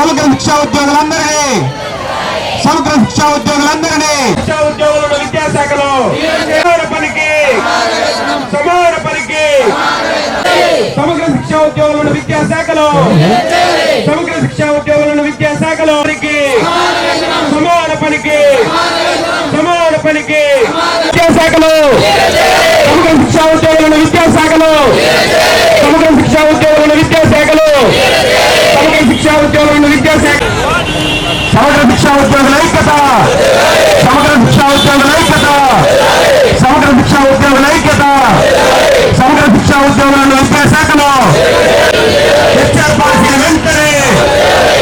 సమగ్ర శిక్షా ఉద్యోగులందరినీ. సమగ్ర శిక్షా ఉద్యోగులందరినీ. శిక్షా ఉద్యోగులను విద్యాశాఖలో పనికి సమాన పనికి. సమగ్ర శిక్షా ఉద్యోగులను విద్యాశాఖలో సమగ్ర శిక్షా ఉద్యోగులను విద్యాశాఖలో సమాన పనికి సమాన పనికి. విద్యాశాఖలో సమగ్ర శిక్షా ఉద్యోగులను విద్యాశాఖలో సమగ్ర శిక్షా ఉద్యోగులను విద్యాశాఖలో సమగ్ర శిక్షా ఉద్యోగులను విద్యాశాఖ సమగ్ర శిక్షా ఉద్యోగుల ఐక్యత సమగ్ర శిక్షా ఉద్యోగుల ఐక్యత సమగ్ర శిక్షా ఉద్యోగుల ఐక్యత సమగ్ర శిక్షా ఉద్యోగులను విద్యాశాఖలో హెచ్ఆర్ పాలసీని వెంటనే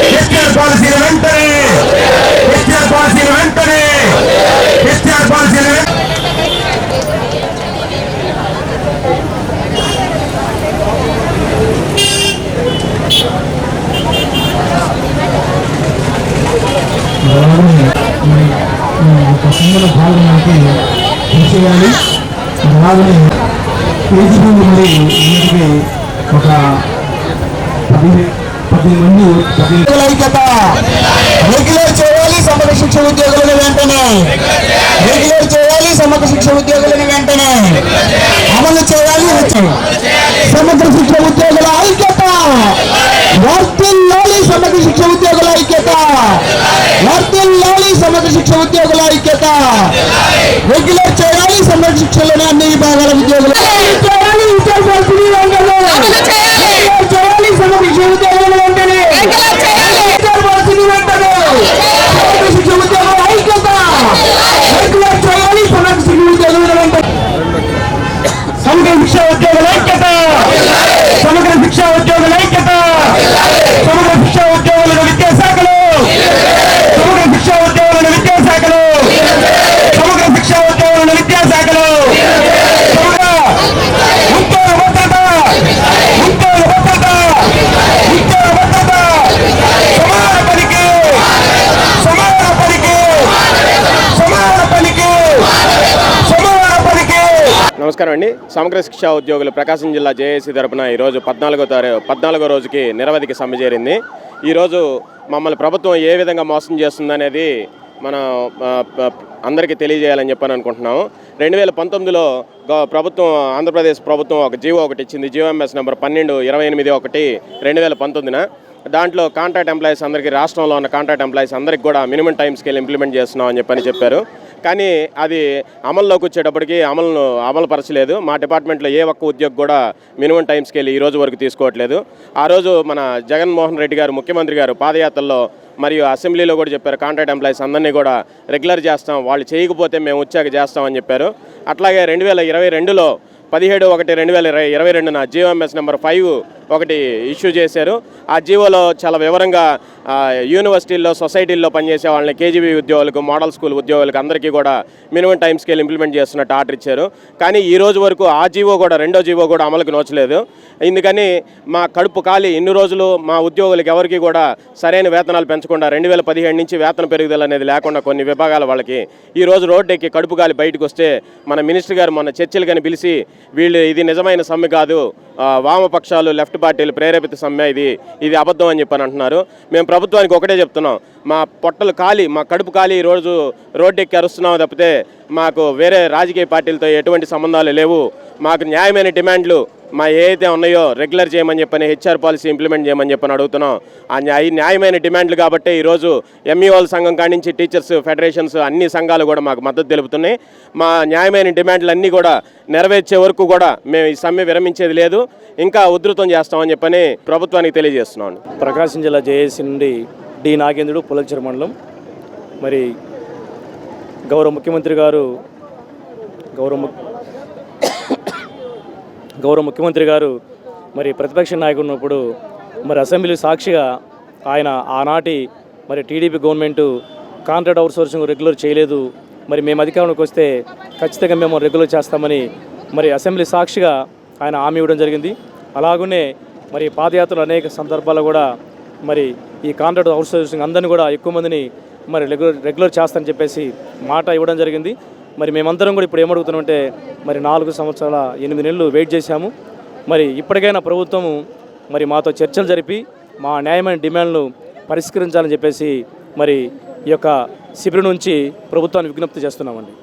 హెచ్ఆర్ పాలసీని వెంటనే హెచ్ఆర్ పాలసీని వెంటనే హెచ్ఆర్ పాలసీని వెంటనే ఒక సింగల భాగంలోకి చేయాలి. అలాగే కేజీ మంది మరి అన్నిటికీ ఒక పది పది మంది పది ఐక్యత. రెగ్యులర్ చేయాలి సమగ్ర శిక్ష ఉద్యోగులను వెంటనే. రెగ్యులర్ చేయాలి సమగ్ర శిక్ష ఉద్యోగులను వెంటనే. అమలు చేయాలి సమగ్ర శిక్ష ఉద్యోగుల ఐక్యత. వర్తిల్లాలి సమగ్ర శిక్ష ఉద్యోగుల ఐక్యత. వర్తిల్లాలి సమగ్ర శిక్ష ఉద్యోగుల ఐక్యత. రెగ్యులర్ చేయాలి సమగ్ర శిక్షలోని అన్ని విభాగాల ఉద్యోగులు. సమగ్ర శిక్ష ఉద్యోగుల ఐక్యత రెగ్యులర్ చేయాలి సమగ్ర శిక్ష ఉద్యోగుల వెంటనే సమగ్ర శిక్ష ఉద్యోగుల ఐక్యత సమగ్ర శిక్ష ఉద్యోగుల ఐక్యత సమగ్ర శిక్ష ఉద్యోగులను విద్యాశాఖలో సమగ్ర శిక్ష ఉద్యోగులను విద్యాశాఖలో సమగ్ర శిక్ష ఉద్యోగులను విద్యాశాఖలో సమగ్ర ఉద్యోగ భద్రత ఉద్యోగ భద్రత ఉద్యోగ భద్రత సమాన పనికి సమాన పనికి సమాన పనికి సమాన పనికి నమస్కారం అండి. సమగ్ర శిక్షా ఉద్యోగులు ప్రకాశం జిల్లా జేఏసీ తరపున ఈరోజు పద్నాలుగో తారీఖు పద్నాలుగో రోజుకి నిరవధికి సమ్మె చేరింది. ఈరోజు మమ్మల్ని ప్రభుత్వం ఏ విధంగా మోసం చేస్తుందనేది మనం అందరికీ తెలియజేయాలని చెప్పని అనుకుంటున్నాము. రెండు వేల పంతొమ్మిదిలో ప్రభుత్వం ఆంధ్రప్రదేశ్ ప్రభుత్వం ఒక జీవో ఒకటి ఇచ్చింది. జీవోఎంఎస్ నెంబర్ పన్నెండు ఇరవై ఎనిమిది ఒకటి రెండు వేల పంతొమ్మిదిన. దాంట్లో కాంట్రాక్ట్ ఎంప్లాయీస్ అందరికీ రాష్ట్రంలో ఉన్న కాంట్రాక్ట్ ఎంప్లాయీస్ అందరికీ కూడా మినిమం టైం స్కేల్ ఇంప్లిమెంట్ చేస్తున్నాం అని చెప్పని చెప్పారు. కానీ అది అమల్లోకి వచ్చేటప్పటికి అమలును అమలుపరచలేదు. మా డిపార్ట్మెంట్లో ఏ ఒక్క ఉద్యోగి కూడా మినిమం టైం స్కేల్ ఈ రోజు వరకు తీసుకోవట్లేదు. ఆ రోజు మన జగన్మోహన్ రెడ్డి గారు ముఖ్యమంత్రి గారు పాదయాత్రలో మరియు అసెంబ్లీలో కూడా చెప్పారు కాంట్రాక్ట్ ఎంప్లాయీస్ అందరినీ కూడా రెగ్యులర్ చేస్తాం వాళ్ళు చేయకపోతే మేము వచ్చాక చేస్తామని చెప్పారు. అట్లాగే రెండు వేల ఇరవై రెండులో పదిహేడు ఒకటి రెండు వేల ఇరవై ఇరవై రెండున G O M S number five ఒకటి ఇష్యూ చేశారు. ఆ జీవోలో చాలా వివరంగా యూనివర్సిటీల్లో సొసైటీల్లో పనిచేసే వాళ్ళని కేజీబీ ఉద్యోగులకు మోడల్ స్కూల్ ఉద్యోగులకు అందరికీ కూడా మినిమం టైం స్కేల్ ఇంప్లిమెంట్ చేస్తున్నట్టు ఆర్డర్ ఇచ్చారు. కానీ ఈ రోజు వరకు ఆ జీవో కూడా రెండో జీవో కూడా అమలుకు నోచలేదు. ఎందుకని మా కడుపు ఖాళీ ఇన్ని రోజులు మా ఉద్యోగులకు ఎవరికి కూడా సరైన వేతనాలు పెంచకుండా రెండు వేల పదిహేడు నుంచి వేతన పెరుగుదల అనేది లేకుండా కొన్ని విభాగాల వాళ్ళకి ఈ రోజు రోడ్డు ఎక్కి కడుపు గాలి బయటకు వస్తే మన మినిస్టర్ గారు మొన్న చర్చలు కానీ పిలిచి వీళ్ళు ఇది నిజమైన సమ్మె కాదు వామపక్షాలు లెఫ్ట్ పార్టీలు ప్రేరేపిత సమ్మె ఇది ఇది అబద్ధం అని చెప్పని అంటున్నారు. మేము ప్రభుత్వానికి ఒకటే చెప్తున్నాం. మా పొట్టలు ఖాళీ మా కడుపు ఖాళీ రోజు రోడ్డు అరుస్తున్నాం తప్పితే మాకు వేరే రాజకీయ పార్టీలతో ఎటువంటి సంబంధాలు లేవు. మాకు న్యాయమైన డిమాండ్లు మా ఏదైతే ఉన్నాయో రెగ్యులర్ చేయమని చెప్పని హెచ్ఆర్ పాలసీ ఇంప్లిమెంట్ చేయమని చెప్పని అడుగుతున్నాం. ఆ న్యాయ న్యాయమైన డిమాండ్లు కాబట్టి ఈరోజు ఎంఈఓల సంఘం కానించి నుంచి టీచర్స్ ఫెడరేషన్స్ అన్ని సంఘాలు కూడా మాకు మద్దతు తెలుపుతున్నాయి. మా న్యాయమైన డిమాండ్లు అన్నీ కూడా నెరవేర్చే వరకు కూడా మేము ఈ సమ్మె విరమించేది లేదు. ఇంకా ఉధృతం చేస్తామని చెప్పని ప్రభుత్వానికి తెలియజేస్తున్నాం. ప్రకాశం జిల్లా జేఏసీ నుండి డి నాగేంద్రుడు పులచర్ మండలం. మరి గౌరవ ముఖ్యమంత్రి గారు గౌరవ గౌరవ ముఖ్యమంత్రి గారు మరి ప్రతిపక్ష నాయకుడు ఉన్నప్పుడు మరి అసెంబ్లీ సాక్షిగా ఆయన ఆనాటి మరి TDP government contract outsourcing regular చేయలేదు. మరి మేము అధికారంలోకి వస్తే ఖచ్చితంగా మేము రెగ్యులర్ చేస్తామని మరి అసెంబ్లీ సాక్షిగా ఆయన హామీ ఇవ్వడం జరిగింది. అలాగనే మరి పాదయాత్రలు అనేక సందర్భాల్లో కూడా మరి ఈ కాంట్రాక్ట్ అవుట్సోర్సింగ్ అందరినీ కూడా ఎక్కువ మందిని మరి రెగ్యులర్ రెగ్యులర్ చేస్తానని చెప్పేసి మాట ఇవ్వడం జరిగింది. మరి మేమందరం కూడా ఇప్పుడు ఏమడుగుతున్నామంటే మరి నాలుగు సంవత్సరాల ఎనిమిది నెలలు వెయిట్ చేశాము. మరి ఇప్పటికైనా ప్రభుత్వము మరి మాతో చర్చలు జరిపి మా న్యాయమైన డిమాండ్లు పరిష్కరించాలని చెప్పేసి మరి ఈ యొక్క శిబిరం నుంచి ప్రభుత్వాన్ని విజ్ఞప్తి చేస్తున్నామండి.